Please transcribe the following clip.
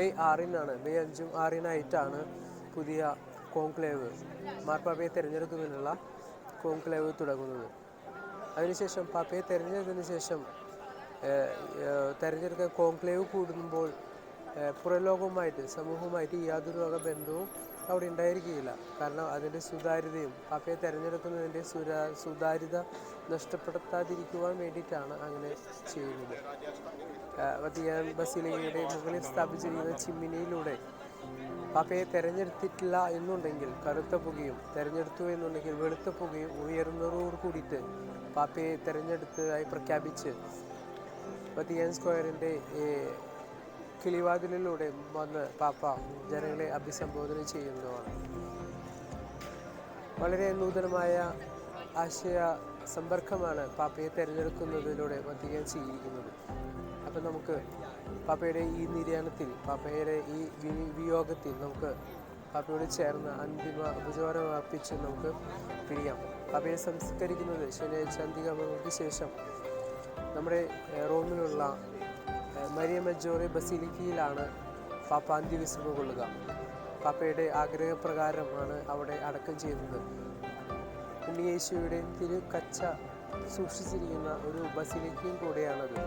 May ആറിനാണ് May അഞ്ചും ആറിനായിട്ടാണ് പുതിയ കോൺക്ലേവ് മാർപ്പാപ്പയെ തിരഞ്ഞെടുക്കുന്നതിനുള്ള കോൺക്ലേവ് തുടങ്ങുന്നത്. അതിനുശേഷം പാപ്പയെ തിരഞ്ഞെടുത്തതിന് ശേഷം ഏഹ്, കോൺക്ലേവ് കൂടുമ്പോൾ പുറലോകവുമായിട്ട് സമൂഹവുമായിട്ട് യാതൊരു വക ബന്ധവും അവിടെ ഉണ്ടായിരിക്കുകയില്ല. കാരണം അതിന്റെ സുതാര്യതയും പാപ്പയെ തിരഞ്ഞെടുക്കുന്നതിന്റെ സുരാ സുതാര്യത നഷ്ടപ്പെടുത്താതിരിക്കുവാൻ വേണ്ടിയിട്ടാണ് അങ്ങനെ ചെയ്യുന്നത്. വത്തിക്കാൻ ബസിലിയുടെ മുകളിൽ സ്ഥാപിച്ചിരിക്കുന്ന ചിമ്മിനിയിലൂടെ. പാപ്പയെ തെരഞ്ഞെടുത്തിട്ടില്ല എന്നുണ്ടെങ്കിൽ കറുത്ത പുകയും തെരഞ്ഞെടുത്തു എന്നുണ്ടെങ്കിൽ വെളുത്ത പുകയും ഉയർന്നതോട് കൂടിയിട്ട് പാപ്പയെ തെരഞ്ഞെടുത്തതായി പ്രഖ്യാപിച്ച് വത്തിക്കാൻ സ്ക്വയറിന്റെ കിളിവാതിലിലൂടെ വന്ന് പാപ്പ ജനങ്ങളെ അഭിസംബോധന ചെയ്യുന്നതാണ്. വളരെ നൂതനമായ ആശയ സമ്പർക്കമാണ് പാപ്പയെ തിരഞ്ഞെടുക്കുന്നതിലൂടെ വത്തിക്കാൻ സ്വീകരിക്കുന്നത് അപ്പം നമുക്ക് പാപ്പയുടെ ഈ നിര്യാണത്തിൽ പാപ്പയുടെ ഈ വിയോഗത്തിൽ നമുക്ക് പാപ്പയോട് ചേർന്ന് അന്തിമ ഉപചാരം അർപ്പിച്ച് നമുക്ക് പിരിയാം. പാപ്പയെ സംസ്കരിക്കുന്നത് ശനിയാഴ്ച അന്തികമങ്ങൾക്ക് ശേഷം നമ്മുടെ റോമിലുള്ള മരിയ മജോറി ബസിലിക്കയിലാണ് പാപ്പ അന്ത്യവിശ്രമം കൊള്ളുക. പാപ്പയുടെ ആഗ്രഹപ്രകാരമാണ് അവിടെ അടക്കം ചെയ്യുന്നത്. ഉണ്ണിയേശുവിടെ തിരു കച്ച സൂക്ഷിച്ചിരിക്കുന്ന ഒരു ബസിലിക്കയും കൂടെയാണത്.